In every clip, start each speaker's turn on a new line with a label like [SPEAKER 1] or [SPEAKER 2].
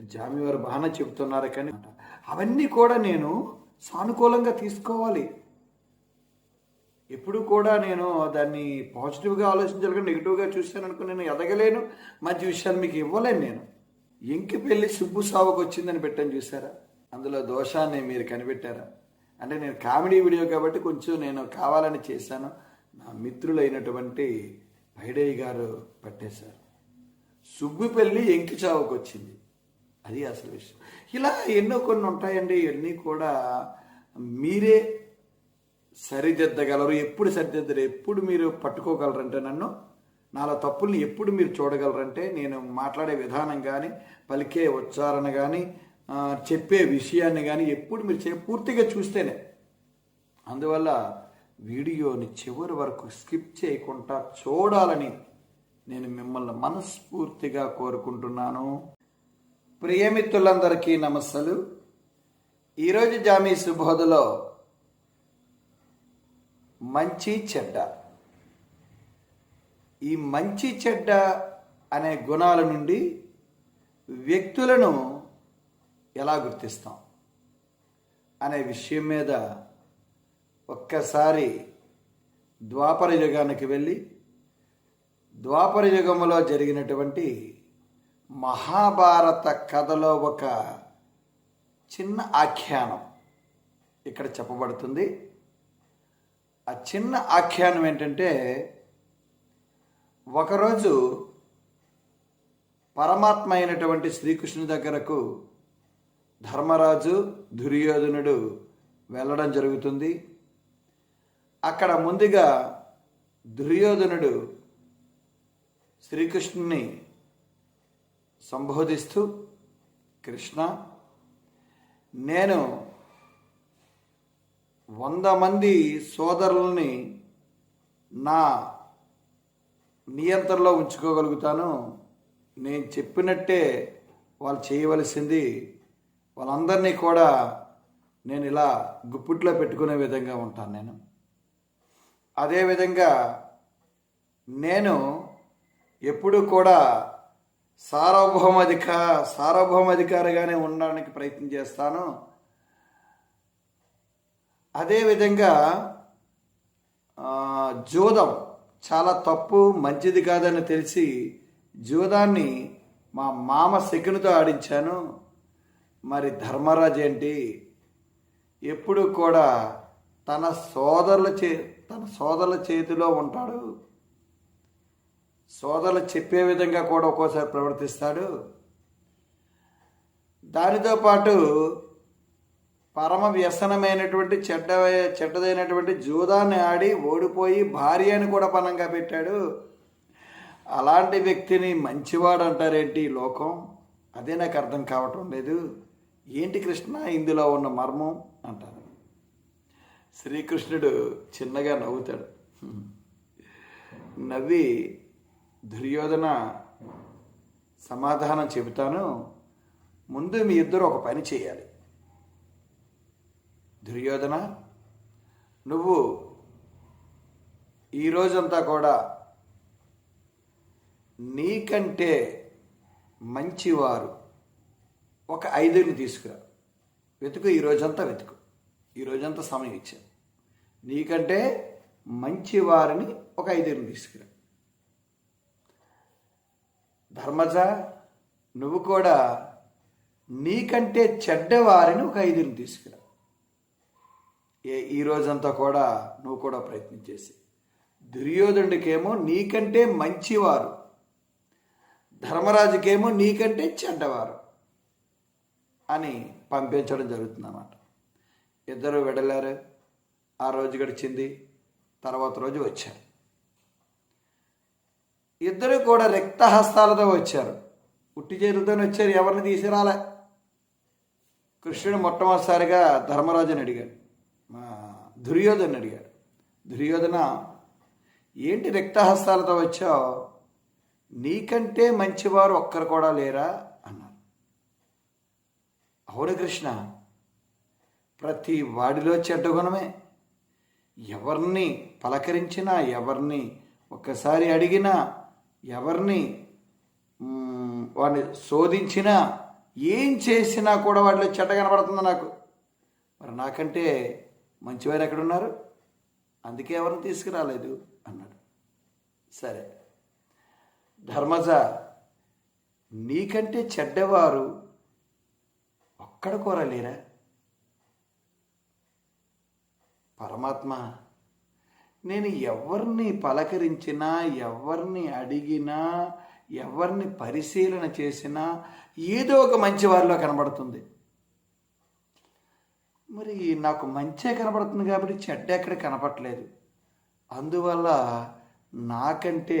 [SPEAKER 1] జామి వారు బాగానే చెబుతున్నారు కానీ అవన్నీ కూడా నేను సానుకూలంగా తీసుకోవాలి. ఎప్పుడు కూడా నేను దాన్ని పాజిటివ్గా ఆలోచించాలి కానీ నెగిటివ్గా చూశాను అనుకో నేను ఎదగలేను. మంచి విషయాలు మీకు ఇవ్వలేను నేను. ఎంకి పెళ్ళి సుబ్బు సావుకు వచ్చిందని పెట్టాను చూసారా? అందులో దోషాన్ని మీరు కనిపెట్టారా? అంటే నేను కామెడీ వీడియో కాబట్టి కొంచెం నేను కావాలని చేశాను. నా మిత్రులైనటువంటి పైడయ్య గారు పట్టేశారు. సుబ్బు పెళ్ళి ఎంకి చావుకు వచ్చింది. అది అసలు విషయం. ఇలా ఎన్నో కొన్ని ఉంటాయండి ఇవన్నీ కూడా మీరే సరిదిద్దగలరు. ఎప్పుడు సరిదిద్దరు ఎప్పుడు మీరు పట్టుకోగలరంటే నన్ను నాలో తప్పుల్ని ఎప్పుడు మీరు చూడగలరంటే నేను మాట్లాడే విధానం కానీ పలికే ఉచ్చారణ కానీ చెప్పే విషయాన్ని కానీ ఎప్పుడు మీరు చే పూర్తిగా చూస్తేనే. అందువల్ల వీడియోని చివరి వరకు స్కిప్ చేయకుండా చూడాలని నేను మిమ్మల్ని మనస్ఫూర్తిగా కోరుకుంటున్నాను. ప్రియమిత్రులందరికీ నమస్సలు. ఈరోజు జామీ సుబోధలో మంచి చెడ్డ. ఈ మంచి చెడ్డ అనే గుణాల నుండి వ్యక్తులను ఎలా గుర్తిస్తాం అనే విషయం మీద ఒక్కసారి ద్వాపర యుగానికి వెళ్ళి ద్వాపర యుగంలో జరిగినటువంటి మహాభారత కథలో ఒక చిన్న ఆఖ్యానం ఇక్కడ చెప్పబడుతుంది. ఆ చిన్న ఆఖ్యానం ఏంటంటే ఒకరోజు పరమాత్మ అయినటువంటి శ్రీకృష్ణుని దగ్గరకు ధర్మరాజు దుర్యోధనుడు వెళ్ళడం జరుగుతుంది. అక్కడ ముందుగా దుర్యోధనుడు శ్రీకృష్ణుని సంబోధిస్తూ కృష్ణ నేను వంద మంది సోదరుల్ని నా నియంత్రణలో ఉంచుకోగలుగుతాను. నేను చెప్పినట్టే వాళ్ళు చేయవలసింది. వాళ్ళందరినీ కూడా నేను ఇలా గుప్పిట్లో పెట్టుకునే విధంగా ఉంటాను నేను. అదేవిధంగా నేను ఎప్పుడూ కూడా సార్వభౌమాధిక సార్వభౌమాధికారిగానే ఉండడానికి ప్రయత్నం చేస్తాను. అదేవిధంగా జూదం చాలా తప్పు మంచిది కాదని తెలిసి జూదాన్ని మా మామ శకునితో ఆడించాను. మరి ధర్మరాజు ఏంటి? ఎప్పుడు కూడా తన సోదరుల చే తన సోదరుల చేతిలో ఉంటాడు. సోదరులు చెప్పే విధంగా కూడా ఒక్కోసారి ప్రవర్తిస్తాడు. దానితో పాటు పరమ వ్యసనమైనటువంటి చెడ్డ చెడ్డదైనటువంటి జూదాన్ని ఆడి ఓడిపోయి భార్యని కూడా పనంగా పెట్టాడు. అలాంటి వ్యక్తిని మంచివాడు అంటారేంటి లోకం? అదే నాకు అర్థం కావటం లేదు. ఏంటి కృష్ణ ఇందులో ఉన్న మర్మం? అంటారు. శ్రీకృష్ణుడు చిన్నగా నవ్వుతాడు. నవ్వి దుర్యోధన సమాధానం చెబుతాను. ముందు మీ ఇద్దరు ఒక పని చేయాలి. దుర్యోధన నువ్వు ఈ రోజంతా కూడా నీకంటే మంచివారు ఒక ఐదుని తీసుకురా. వెతుకు ఈ రోజంతా వెతుకు. ఈ రోజంతా సమయం ఇచ్చాను. నీకంటే మంచివారిని ఒక ఐదుని తీసుకురా. ధర్మజ నువ్వు కూడా నీకంటే చెడ్డవారిని ఒక ఐదుని తీసుకురా. ఏ ఈ రోజంతా కూడా నువ్వు కూడా ప్రయత్నం చేసి. దుర్యోధనుడికేమో నీకంటే మంచివారు. ధర్మరాజుకేమో నీకంటే చెడ్డవారు అని పంపించడం జరుగుతుందన్నమాట. ఇద్దరు వెడలారు ఆ రోజు గడిచింది తర్వాత రోజు వచ్చారు. ఇద్దరు కూడా రిక్తహస్తాలతో వచ్చారు. ఉట్టి చేతులతోనే వచ్చారు. ఎవరిని తీసుకురాలే? కృష్ణుడు మొట్టమొదటిసారిగా ధర్మరాజుని అడిగాడు. మా దుర్యోధను అడిగాడు. దుర్యోధన ఏంటి రిక్తహస్తాలతో వచ్చావు? నీకంటే మంచివారు ఒక్కరు కూడా లేరా? అన్నారు. అవును కృష్ణ. ప్రతి వాడిలో చెడ్డ గుణమే. ఎవరిని పలకరించినా ఎవరిని ఒక్కసారి అడిగినా ఎవరిని వాడిని శోధించినా ఏం చేసినా కూడా వాటిలో చెడ్డ కనబడుతుంది నాకు? మరి నాకంటే మంచివారు ఎక్కడున్నారు? అందుకే ఎవరిని తీసుకురాలేదు అన్నాడు. సరే. ధర్మజ నీకంటే చెడ్డవారు ఒక్కడ కోరలేరా పరమాత్మ నేను ఎవరిని పలకరించినా ఎవరిని అడిగినా ఎవరిని పరిశీలన చేసినా ఏదో ఒక మంచి వారిలో కనబడుతుంది. మరి నాకు మంచే కనబడుతుంది కాబట్టి చెడ్డ ఎక్కడ కనపట్లేదు అందువల్ల నాకంటే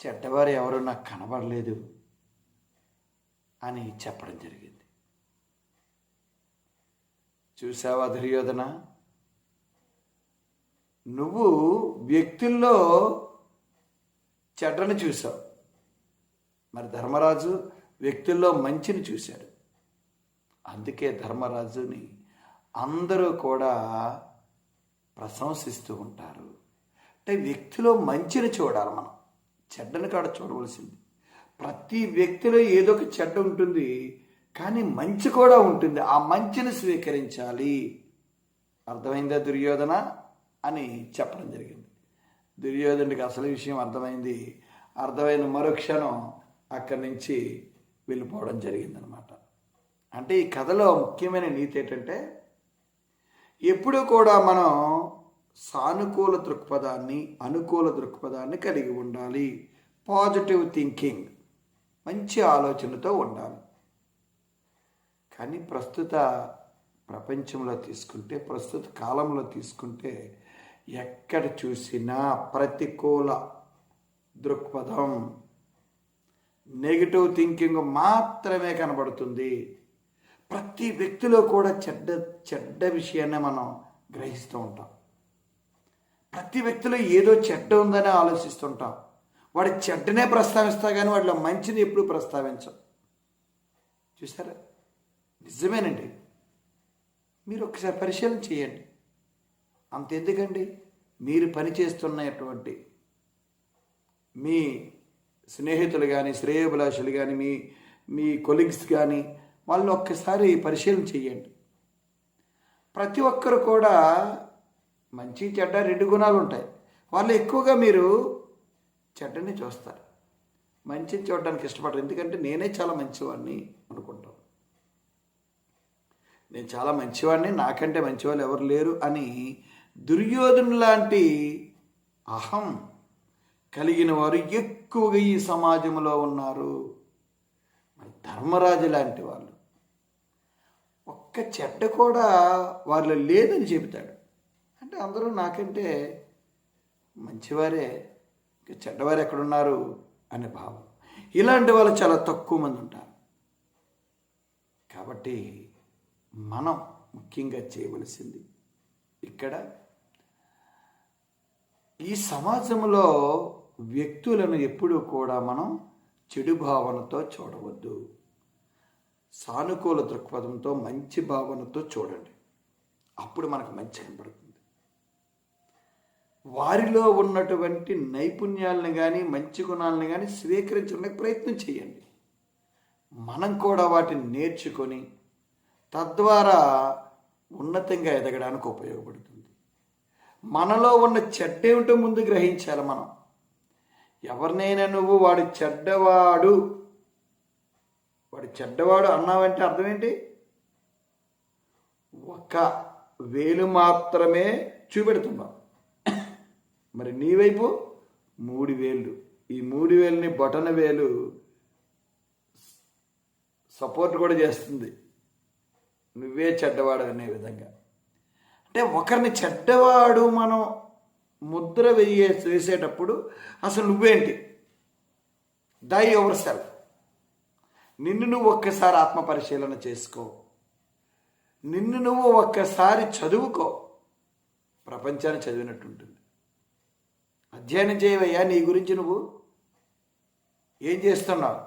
[SPEAKER 1] చెడ్డవారు ఎవరు నాకు కనబడలేదు అని చెప్పడం జరిగింది. చూసావా దుర్యోధన? నువ్వు వ్యక్తుల్లో చెడ్డను చూసావు మరి ధర్మరాజు వ్యక్తుల్లో మంచిని చూశాడు. అందుకే ధర్మరాజుని అందరూ కూడా ప్రశంసిస్తూ ఉంటారు. అంటే వ్యక్తిలో మంచిని చూడాలి మనం. చెడ్డని కాడ చూడవలసింది. ప్రతి వ్యక్తిలో ఏదో ఒక చెడ్డ ఉంటుంది కానీ మంచి కూడా ఉంటుంది. ఆ మంచిని స్వీకరించాలి. అర్థమైందా దుర్యోధన? అని చెప్పడం జరిగింది. దుర్యోధనుడికి అసలు విషయం అర్థమైంది. అర్థమైన మరుక్షణం అక్కడి నుంచి వెళ్ళిపోవడం జరిగిందనమాట అంటే ఈ కథలో ముఖ్యమైన నీతి ఏంటంటే ఎప్పుడూ కూడా మనం సానుకూల దృక్పథాన్ని అనుకూల దృక్పథాన్ని కలిగి ఉండాలి. పాజిటివ్ థింకింగ్ మంచి ఆలోచనతో ఉండాలి. కానీ ప్రస్తుత ప్రపంచంలో తీసుకుంటే ప్రస్తుత కాలంలో తీసుకుంటే ఎక్కడ చూసినా ప్రతికూల దృక్పథం. నెగిటివ్ థింకింగ్ మాత్రమే కనబడుతుంది. ప్రతి వ్యక్తిలో కూడా చెడ్డ చెడ్డ విషయాన్ని మనం గ్రహిస్తూ ఉంటాం. ప్రతి వ్యక్తిలో ఏదో చెడ్డ ఉందని ఆలోచిస్తుంటాం. వాడి చెడ్డనే ప్రస్తావిస్తా కానీ వాడిలో మంచిని ఎప్పుడు ప్రస్తావించం. చూసారా? నిజమేనండి. మీరు ఒకసారి పరిశీలన చేయండి. అంతెందుకండి? మీరు పనిచేస్తున్నటువంటి మీ స్నేహితులు కానీ శ్రేయోభిలాషులు కానీ మీ మీ కొలీగ్స్ కానీ వాళ్ళని ఒక్కసారి పరిశీలన చేయండి ప్రతి ఒక్కరు కూడా మంచి చెడ్డ రెండు గుణాలు ఉంటాయి. వాళ్ళు ఎక్కువగా మీరు చెడ్డని చూస్తారు. మంచిని చూడడానికి ఇష్టపడరు. ఎందుకంటే నేనే చాలా మంచివాడిని అనుకుంటాం. నేను చాలా మంచివాడిని నాకంటే మంచివాళ్ళు ఎవరు లేరు అని దుర్యోధను లాంటి అహం కలిగిన వారు ఎక్కువగా ఈ సమాజంలో ఉన్నారు. మరి ధర్మరాజు లాంటి వాళ్ళు. ఒక్క చెడ్డ కూడా వారిలో లేదని చెబుతాడు. అంటే అందరూ నాకంటే మంచివారే ఇంకా చెడ్డవారు ఎక్కడున్నారు అనే భావం. ఇలాంటి వాళ్ళు చాలా తక్కువ మంది ఉంటారు. కాబట్టి మనం ముఖ్యంగా చేయవలసింది ఇక్కడ ఈ సమాజంలో వ్యక్తులను ఎప్పుడూ కూడా మనం చెడు భావనతో చూడవద్దు. సానుకూల దృక్పథంతో మంచి భావనతో చూడండి. అప్పుడు మనకు మంచి కనపడుతుంది వారిలో ఉన్నటువంటి నైపుణ్యాలను కానీ మంచి గుణాలను కానీ స్వీకరించడానికి ప్రయత్నం చేయండి. మనం కూడా వాటిని నేర్చుకొని తద్వారా ఉన్నతంగా ఎదగడానికి ఉపయోగపడుతుంది. మనలో ఉన్న చెడ్డ ఏమిటో ముందు గ్రహించాలి మనం. ఎవరినైనా నువ్వు వాడు చెడ్డవాడు. వాడు చెడ్డవాడు అన్నావంటే అర్థం ఏంటి ఒక వేలు మాత్రమే చూపెడుతున్నావు. మరి నీ వైపు మూడు వేళ్ళు. ఈ మూడు వేలుని బొటన వేలు సపోర్ట్ కూడా చేస్తుంది. నువ్వే చెడ్డవాడు అనే విధంగా. అంటే ఒకరిని చెడ్డవాడు మనం ముద్ర వేయే వేసేటప్పుడు అసలు నువ్వేంటి? దై ఎవర్ సెల్ఫ్ నిన్ను నువ్వు ఒక్కసారి ఆత్మ పరిశీలన చేసుకో. నిన్ను నువ్వు ఒక్కసారి చదువుకో. ప్రపంచాన్ని చదివినట్టుంటుంది. అధ్యయనం చేయవయ్యా నీ గురించి నువ్వు. ఏం చేస్తున్నావు?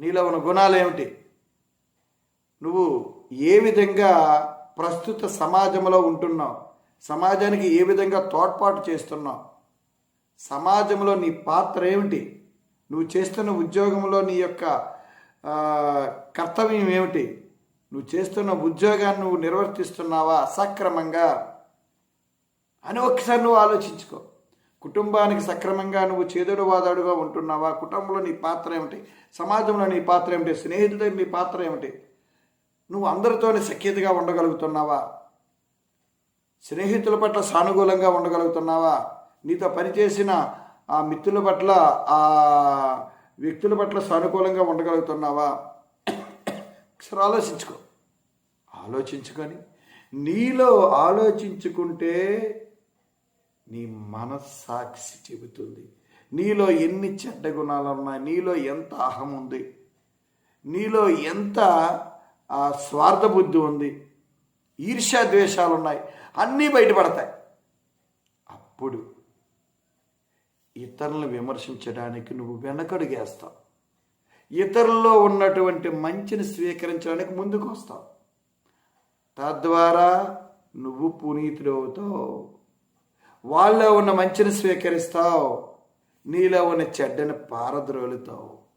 [SPEAKER 1] నీలో ఉన్న గుణాలు ఏమిటి? నువ్వు ఏ విధంగా ప్రస్తుత సమాజంలో ఉంటున్నావు. సమాజానికి ఏ విధంగా తోడ్పాటు చేస్తున్నావు? సమాజంలో నీ పాత్ర ఏమిటి? నువ్వు చేస్తున్న ఉద్యోగంలో నీ యొక్క కర్తవ్యం ఏమిటి? నువ్వు చేస్తున్న ఉద్యోగాన్ని నువ్వు నిర్వర్తిస్తున్నావా సక్రమంగా? అని ఒకసారి నువ్వు ఆలోచించుకో. కుటుంబానికి సక్రమంగా నువ్వు చేదుడు వాదాడుగా ఉంటున్నావా? కుటుంబంలో నీ పాత్ర ఏమిటి? సమాజంలో నీ పాత్ర ఏమిటి? స్నేహితుడు నీ పాత్ర ఏమిటి? నువ్వు అందరితోనే సఖ్యతగా ఉండగలుగుతున్నావా? స్నేహితుల పట్ల సానుకూలంగా ఉండగలుగుతున్నావా? నీతో పనిచేసిన ఆ మిత్రుల పట్ల ఆ వ్యక్తుల పట్ల సానుకూలంగా ఉండగలుగుతున్నావా? ఒకసారి ఆలోచించుకో. ఆలోచించుకొని నీలో ఆలోచించుకుంటే నీ మనస్సాక్షి చెబుతుంది. నీలో ఎన్ని చెడ్డ గుణాలు ఉన్నాయి నీలో ఎంత అహం ఉంది నీలో ఎంత స్వార్థ బుద్ధి ఉంది ఈర్ష్యా ద్వేషాలు ఉన్నాయి అన్నీ బయటపడతాయి. అప్పుడు ఇతరులను విమర్శించడానికి నువ్వు వెనకడుగేస్తావు. ఇతరుల్లో ఉన్నటువంటి మంచిని స్వీకరించడానికి ముందుకు వస్తావు తద్వారా నువ్వు పునీతుడు అవుతావు. వాళ్ళలో ఉన్న మంచిని స్వీకరిస్తావు. నీలో ఉన్న చెడ్డని పారద్రోలుతావు.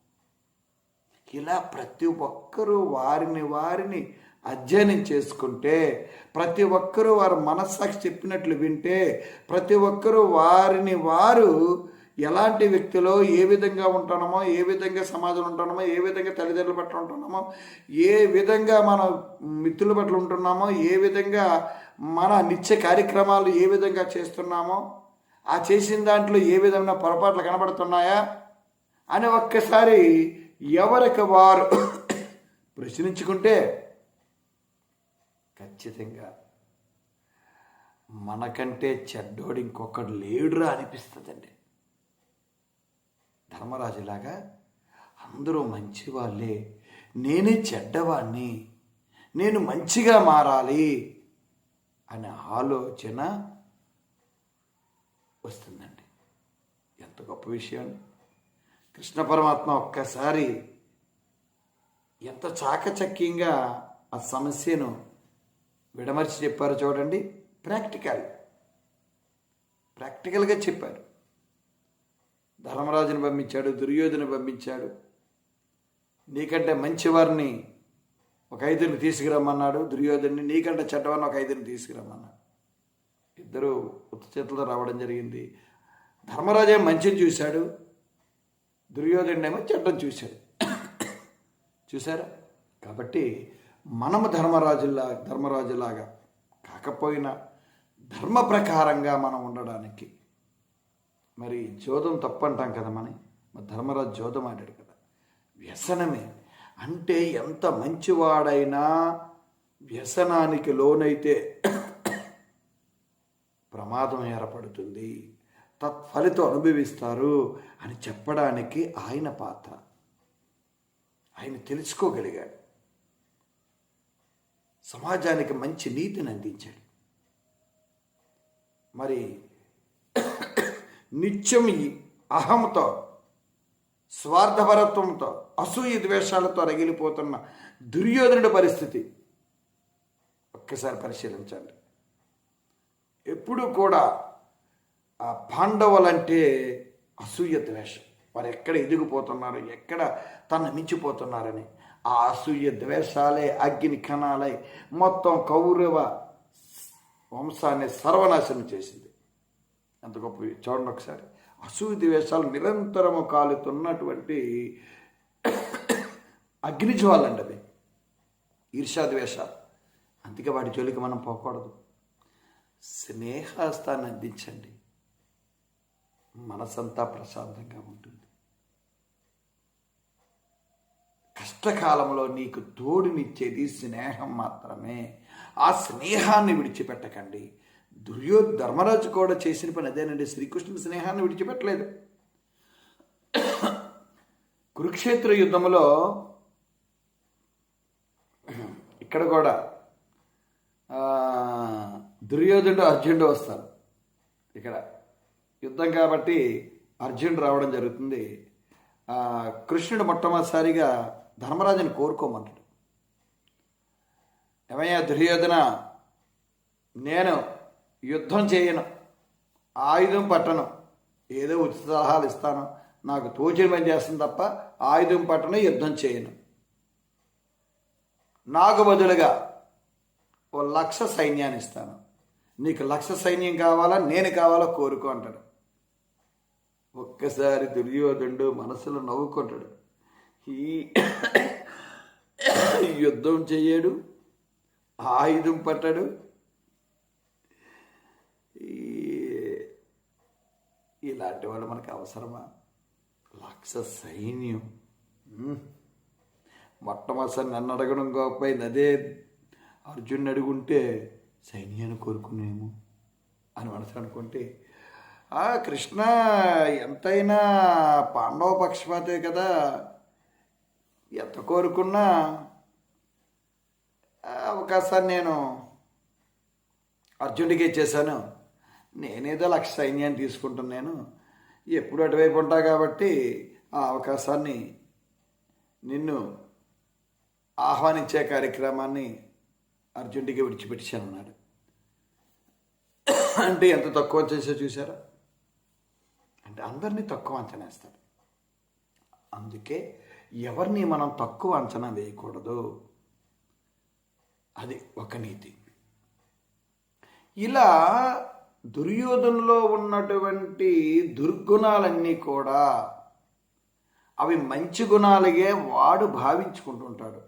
[SPEAKER 1] ఇలా ప్రతి ఒక్కరూ వారిని వారిని అధ్యయనం చేసుకుంటే ప్రతి ఒక్కరూ వారి మనస్సాక్షి చెప్పినట్లు వింటే ప్రతి ఒక్కరూ వారిని వారు ఎలాంటి వ్యక్తిలో ఏ విధంగా ఉంటున్నామో ఏ విధంగా సమాజంలో ఉంటున్నామో ఏ విధంగా తల్లిదండ్రుల పట్ల ఉంటున్నామో ఏ విధంగా మన మిత్రుల పట్ల ఉంటున్నామో ఏ విధంగా మన నిత్య కార్యక్రమాలు ఏ విధంగా చేస్తున్నామో ఆ చేసిన దాంట్లో ఏ విధమైన పొరపాట్లు కనబడుతున్నాయా అని ఒక్కసారి ఎవరికి వారు ప్రశ్నించుకుంటే ఖచ్చితంగా మనకంటే చెడ్డోడు ఇంకొకడు లేడురా అనిపిస్తుందండి. ధర్మరాజులాగా అందరూ మంచి వాళ్ళే నేనే చెడ్డవాణ్ణి నేను మంచిగా మారాలి అనే ఆలోచన వస్తుందండి. ఎంత గొప్ప విషయం కృష్ణ పరమాత్మ ఒక్కసారి ఎంత చాకచక్యంగా ఆ సమస్యను విడమర్చి చెప్పారు చూడండి. ప్రాక్టికల్ ప్రాక్టికల్గా చెప్పారు. ధర్మరాజుని పంపించాడు దుర్యోధను పంపించాడు. నీకంటే మంచివారిని ఒక ఐదుని తీసుకురమ్మన్నాడు దుర్యోధన్ని నీకంటే చెడ్డవారిని ఒక ఐదుని తీసుకురమ్మన్నాడు. ఇద్దరు ఉత్త చేతులతో రావడం జరిగింది. ధర్మరాజే మంచిని చూశాడు. దుర్యోధనుడేమో చెడ్డం చూశాడు. చూసారా కాబట్టి మనము ధర్మరాజుల్లా ధర్మరాజులాగా కాకపోయినా ధర్మ ప్రకారంగా మనం ఉండడానికి. మరి జోదం తప్పంటాం కదా మనం? మరి ధర్మరాజు జోదం ఆడాడు కదా. వ్యసనమే. అంటే ఎంత మంచివాడైనా వ్యసనానికి లోనైతే ప్రమాదం ఏర్పడుతుంది. తత్ఫలితం అనుభవిస్తారు అని చెప్పడానికి ఆయన పాత్ర. ఆయన తెలుసుకోగలిగాడు. సమాజానికి మంచి నీతిని అందించాడు. మరి నిత్యం ఈ అహంతో స్వార్థపరత్వంతో అసూయ ద్వేషాలతో రగిలిపోతున్న దుర్యోధనుడి పరిస్థితి ఒక్కసారి పరిశీలించండి. ఎప్పుడూ కూడా ఆ పాండవులంటే అసూయ ద్వేషం. వారు ఎక్కడ ఎదిగిపోతున్నారు ఎక్కడ తను మించిపోతున్నారని. ఆ అసూయ ద్వేషాలే అగ్ని కణాలై మొత్తం కౌరవ వంశాన్ని సర్వనాశనం చేసింది. ఎంత గొప్ప చూడండి ఒకసారి. అసూయ ద్వేషాలు నిరంతరము కాలుతున్నటువంటి అగ్నిజ్వాలండి అది. ఈర్షా ద్వేషాలు. అందుకే వాటి జోలికి మనం పోకూడదు. స్నేహాస్తాన్ని అందించండి. మనసంతా ప్రశాంతంగా ఉంటుంది. కష్టకాలంలో నీకు తోడునిచ్చేది స్నేహం మాత్రమే. ఆ స్నేహాన్ని విడిచిపెట్టకండి. దుర్యో ధర్మరాజు కూడా చేసిన పని అదేనండి. శ్రీకృష్ణుని స్నేహాన్ని విడిచిపెట్టలేదు. కురుక్షేత్ర యుద్ధంలో ఇక్కడ కూడా ఆ, దుర్యోధనుడు అర్జునుడు వస్తారు ఇక్కడ యుద్ధం కాబట్టి అర్జునుడు రావడం జరుగుతుంది. కృష్ణుడు మొట్టమొదటిసారిగా ధర్మరాజుని కోరుకోమంటాడు. ఏమయ్యా దుర్యోధన నేను యుద్ధం చేయను ఆయుధం పట్టను ఏదో ఉచిత సలహాలు ఇస్తాను నాకు తోచిన పని చేస్తుంది తప్ప ఆయుధం పట్టను యుద్ధం చేయను. నాకు బదులుగా ఓ లక్ష సైన్యాన్ని ఇస్తాను. నీకు లక్ష సైన్యం కావాలా నేను కావాలా కోరుకో అంటాడు. ఒక్కసారి దుర్యోధనుడు మనసులో నవ్వుకుంటాడు. ఈ యుద్ధం చేయడు ఆయుధం పట్టడు. ఈ- ఇలాంటి వాళ్ళు మనకు అవసరమా? లక్ష సైన్యం. ఉమ్. మొట్టమొదటి నన్ను అడగడం గొప్పైంది అదే అర్జున్ అడుగుంటే సైన్యాన్ని కోరుకునేమో అని మనసు అనుకుంటే ఆ కృష్ణ ఎంతైనా పాండవ పక్షపాతే కదా. ఎంత కోరుకున్నా అవకాశాన్ని నేను అర్జునుడికి ఇచ్చేసాను నేనేదో లక్ష సైన్యాన్ని తీసుకుంటున్నాను ఎప్పుడు అటువైపు ఉంటా కాబట్టి ఆ అవకాశాన్ని నిన్ను ఆహ్వానించే కార్యక్రమాన్ని అర్జునుడికి విడిచిపెట్టానన్నాడు అంటే ఎంత తక్కువ చేసో చూసారా అంటే అందరినీ తక్కువ అంచనా వేస్తాడు అందుకే ఎవరిని మనం తక్కువ అంచనా వేయకూడదు. అది ఒక నీతి. ఇలా దుర్యోధనలో ఉన్నటువంటి దుర్గుణాలన్నీ కూడా అవి మంచి గుణాలుగే వాడు భావించుకుంటుంటాడు.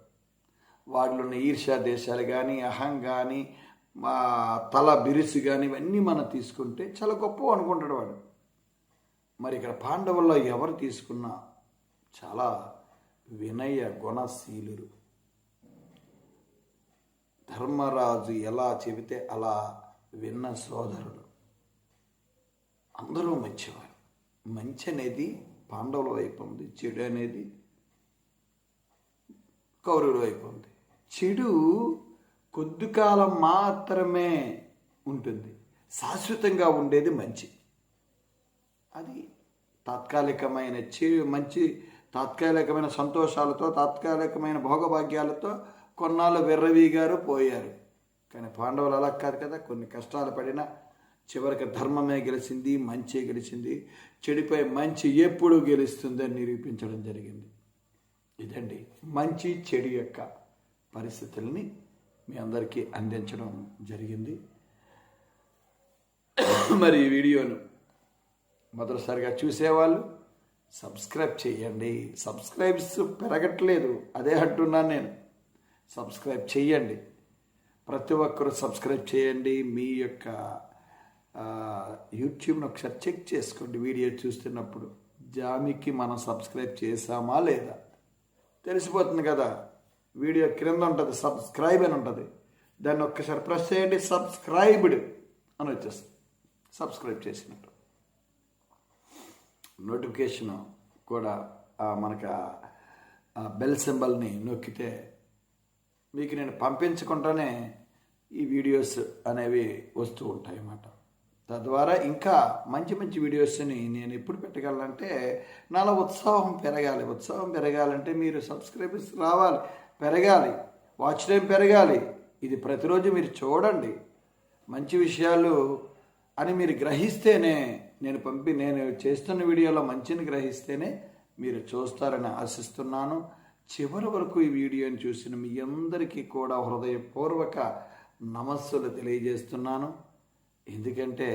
[SPEAKER 1] వాడిలో ఉన్న ఈర్ష్యా దేశాలు కానీ అహం కానీ మా తల బిరుసు కానీ ఇవన్నీ మనం తీసుకుంటే చాలా గొప్ప అనుకుంటాడు వాడు. మరి ఇక్కడ పాండవుల్లో ఎవరు తీసుకున్నా చాలా వినయ గుణశీలురు. ధర్మరాజు ఎలా చెబితే అలా విన్న సోదరుడు. అందరూ మంచివారు. మంచి అనేది పాండవుల వైపు ఉంది చెడు అనేది కౌరవుల వైపు ఉంది. చెడు కొద్ది కాలం మాత్రమే ఉంటుంది. శాశ్వతంగా ఉండేది మంచి. అది తాత్కాలికమైన చే మంచి తాత్కాలికమైన సంతోషాలతో తాత్కాలికమైన భోగభాగ్యాలతో కొన్నాళ్ళు వెర్రవీగారు పోయారు. కానీ పాండవులు అలా కాదు కదా కొన్ని కష్టాలు పడినా చివరికి ధర్మమే గెలిచింది మంచి గెలిచింది. చెడిపై మంచి ఎప్పుడు గెలుస్తుందని నిరూపించడం జరిగింది. ఇదండి మంచి చెడు యొక్క పరిస్థితుల్ని మీ అందరికీ అందించడం జరిగింది. మరి ఈ వీడియోను మొదటిసారిగా చూసేవాళ్ళు సబ్స్క్రైబ్ చేయండి సబ్స్క్రైబ్స్ పెరగట్లేదు. అదే అంటున్నాను నేను. సబ్స్క్రైబ్ చేయండి ప్రతి ఒక్కరూ సబ్స్క్రైబ్ చేయండి. మీ యొక్క యూట్యూబ్ని ఒకసారి చెక్ చేసుకోండి వీడియో చూస్తున్నప్పుడు. జామికి మనం సబ్స్క్రైబ్ చేసామా లేదా? తెలిసిపోతుంది కదా. వీడియో క్రింద ఉంటుంది సబ్స్క్రైబ్ అని ఉంటుంది. దాన్ని ఒక్కసారి ప్రెస్ చేయండి సబ్స్క్రైబ్డ్ అని వచ్చేస్తుంది. సబ్స్క్రైబ్ చేసినట్టు. నోటిఫికేషన్ కూడా మనకు ఆ బెల్ సింబల్ని నొక్కితే మీకు నేను పంపించకుండానే ఈ వీడియోస్ అనేవి వస్తూ ఉంటాయి అన్నమాట. తద్వారా ఇంకా మంచి మంచి వీడియోస్ని నేను ఎప్పుడు పెట్టగలనంటే నాలో ఉత్సాహం పెరగాలి. ఉత్సాహం పెరగాలంటే మీరు సబ్స్క్రైబర్స్ రావాలి. పెరగాలి. వాచ్ టైం పెరగాలి. ఇది ప్రతిరోజు మీరు చూడండి. మంచి విషయాలు అని మీరు గ్రహిస్తేనే నేను పంపి నేను చేస్తున్న వీడియోలో మంచిని గ్రహిస్తేనే మీరు చూస్తారని ఆశిస్తున్నాను. చివరి వరకు ఈ వీడియోని చూసిన మీ అందరికీ కూడా హృదయపూర్వక నమస్సులు తెలియజేస్తున్నాను. ఎందుకంటే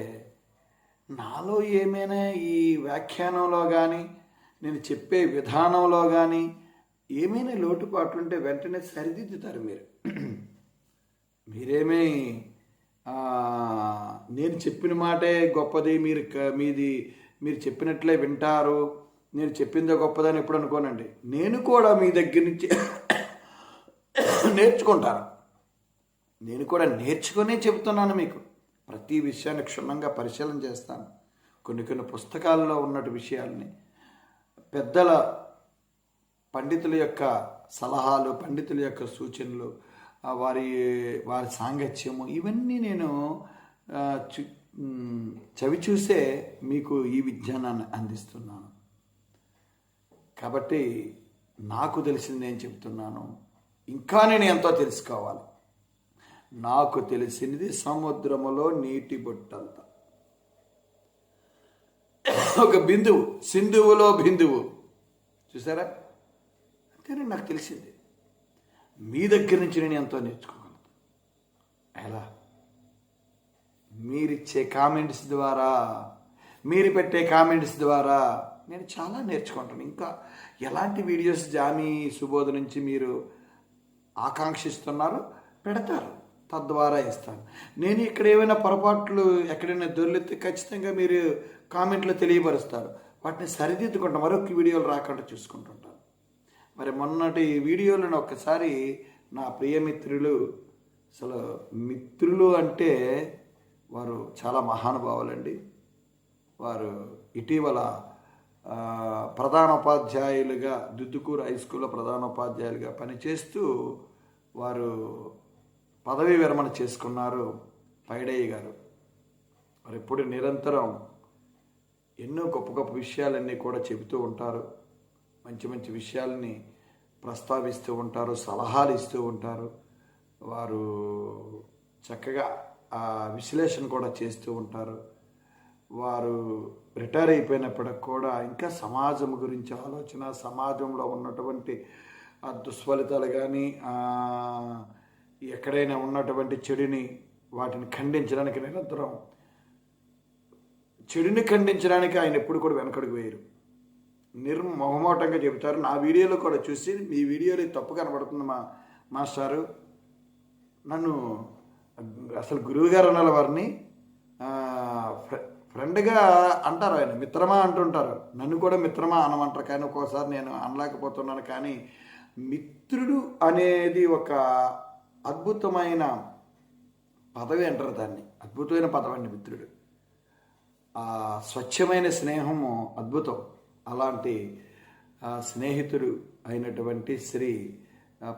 [SPEAKER 1] నాలో ఏమైనా ఈ వ్యాఖ్యానంలో కానీ నేను చెప్పే విధానంలో కానీ ఏమైనా లోటుపాట్లుంటే వెంటనే సరిదిద్దుతారు మీరు. మీరేమీ నేను చెప్పిన మాటే గొప్పది మీరు మీది మీరు చెప్పినట్లే వింటారు. నేను చెప్పిందే గొప్పదని ఎప్పుడు అనుకోనండి. నేను కూడా మీ దగ్గర నుంచి నేర్చుకుంటాను. నేను కూడా నేర్చుకునే చెబుతున్నాను మీకు. ప్రతి విషయాన్ని క్షుణ్ణంగా పరిశీలన చేస్తాను. కొన్ని కొన్ని పుస్తకాల్లో ఉన్నటి విషయాల్ని పెద్దల పండితుల యొక్క సలహాలు పండితుల యొక్క సూచనలు వారి వారి సాంగత్యము ఇవన్నీ నేను చవి చూసే మీకు ఈ విజ్ఞానాన్ని అందిస్తున్నాను. కాబట్టి నాకు తెలిసింది నేను చెప్తున్నాను. ఇంకా నేను ఎంతో తెలుసుకోవాలి. నాకు తెలిసినది సముద్రములో నీటి బొట్టంత. ఒక బిందువు సింధువులో బిందువు. చూసారా? అంతేనే నాకు తెలిసింది. మీ దగ్గర నుంచి నేను ఎంతో నేర్చుకోగలను. ఎలా? మీరిచ్చే కామెంట్స్ ద్వారా మీరు పెట్టే కామెంట్స్ ద్వారా నేను చాలా నేర్చుకుంటాను. ఇంకా ఎలాంటి వీడియోస్ జామీ సుబోధ నుంచి మీరు ఆకాంక్షిస్తున్నారో? పెడతారు. తద్వారా ఇస్తాను. నేను ఇక్కడ ఏమైనా పొరపాట్లు ఎక్కడైనా దొర్లెత్తే ఖచ్చితంగా మీరు కామెంట్లో తెలియపరుస్తారు. వాటిని సరిదిద్దుకుంటాం. మరొక వీడియోలు రాకుండా చూసుకుంటుంటాను మరి మొన్నటి వీడియోలను ఒక్కసారి నా ప్రియమిత్రులు అసలు మిత్రులు అంటే వారు చాలా మహానుభావులండి. వారు ఇటీవల ప్రధానోపాధ్యాయులుగా దుద్దుకూరు హై స్కూల్లో ప్రధానోపాధ్యాయులుగా పనిచేస్తూ వారు పదవీ విరమణ చేసుకున్నారు పైడయ్య గారు. వారు ఎప్పుడు నిరంతరం ఎన్నో గొప్ప గొప్ప విషయాలన్నీ కూడా చెబుతూ ఉంటారు. మంచి మంచి విషయాలని ప్రస్తావిస్తూ ఉంటారు సలహాలు ఇస్తూ ఉంటారు. వారు చక్కగా ఆ విశ్లేషణ కూడా చేస్తూ ఉంటారు. వారు రిటైర్ అయిపోయినప్పటికి కూడా ఇంకా సమాజం గురించి ఆలోచన సమాజంలో ఉన్నటువంటి ఆ దుష్ఫలితాలు కానీ ఎక్కడైనా ఉన్నటువంటి చెడుని వాటిని ఖండించడానికి నిరంతరం చెడుని ఖండించడానికి ఆయన ఎప్పుడు కూడా వెనకడుగు వేయరు. నిర్మొహమాటంగా చెబుతారు. నా వీడియోలో కూడా చూసి మీ వీడియోలో తప్పు కనబడుతుంది మా మాస్టారు. నన్ను అసలు గురువు గారు అనాలి వారిని. ఫ్రెండ్గా అంటారు ఆయన. మిత్రమా అంటుంటారు. నన్ను కూడా మిత్రమా అనమంటారు. కానీ ఒక్కోసారి నేను అనలేకపోతున్నాను. కానీ మిత్రుడు అనేది ఒక అద్భుతమైన పదవి అంటారు దాన్ని. అద్భుతమైన పదవి అండి మిత్రుడు స్వచ్ఛమైన స్నేహము అద్భుతం. అలాంటి స్నేహితుడు అయినటువంటి శ్రీ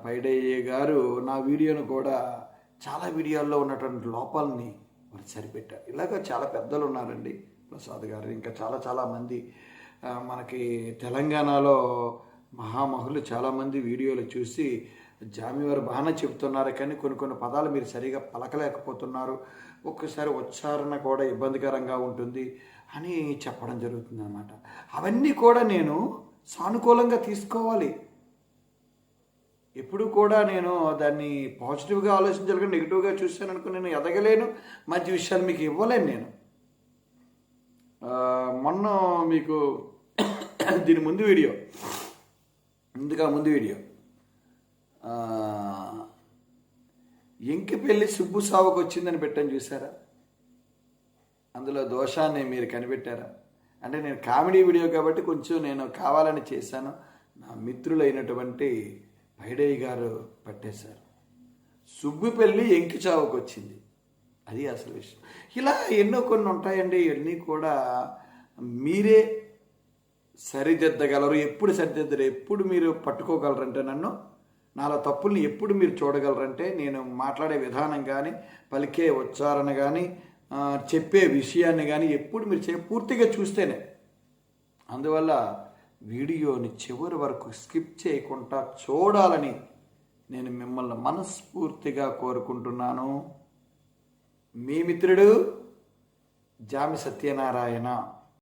[SPEAKER 1] పైడయ్య గారు నా వీడియోను కూడా చాలా వీడియోల్లో ఉన్నటువంటి లోపాలని మరి సరిపెట్టారు. ఇలాగ చాలా పెద్దలు ఉన్నారండి ప్రసాద్ గారు. ఇంకా చాలా చాలా మంది మనకి తెలంగాణలో మహామహులు చాలామంది వీడియోలు చూసి జామి వారు బాగానే చెప్తున్నారు కానీ కొన్ని కొన్ని పదాలు మీరు సరిగా పలకలేకపోతున్నారు. ఒక్కసారి ఉచ్చారణ కూడా ఇబ్బందికరంగా ఉంటుంది. అని చెప్పడం జరుగుతుంది అనమాట అవన్నీ కూడా నేను సానుకూలంగా తీసుకోవాలి. ఎప్పుడు కూడా నేను దాన్ని పాజిటివ్గా ఆలోచించాలి కానీ నెగిటివ్గా చూశాను అనుకో నేను ఎదగలేను. మంచి విషయాలు మీకు ఇవ్వలేను నేను. మొన్న మీకు దీని ముందు వీడియో. ముందుగా ముందు వీడియో. ఎంకి పెళ్ళి సుబ్బు సావుకు వచ్చిందని పెట్టని చూసారా అందులో దోషాన్ని మీరు కనిపెట్టారా? అంటే నేను కామెడీ వీడియో కాబట్టి కొంచెం నేను కావాలని చేశాను. నా మిత్రులైనటువంటి పైడయ్య గారు పట్టేశారు. సుబ్బు పెళ్ళి ఎంకి చావుకు వచ్చింది. అది అసలు విషయం. ఇలా ఎన్నో కొన్ని ఉంటాయండి. ఇవన్నీ కూడా మీరే సరిదిద్దగలరు. ఎప్పుడు సరిదిద్దరు ఎప్పుడు మీరు పట్టుకోగలరంటే నన్ను నాలో తప్పుల్ని ఎప్పుడు మీరు చూడగలరంటే నేను మాట్లాడే విధానం కానీ పలికే ఉచ్చారణ కానీ చెప్పే విషయాన్ని కానీ ఎప్పుడు మీరు చే పూర్తిగా చూస్తేనే. అందువల్ల వీడియోని చివరి వరకు స్కిప్ చేయకుండా చూడాలని నేను మిమ్మల్ని మనస్ఫూర్తిగా కోరుకుంటున్నాను. మీ మిత్రుడు జామి సత్యనారాయణ.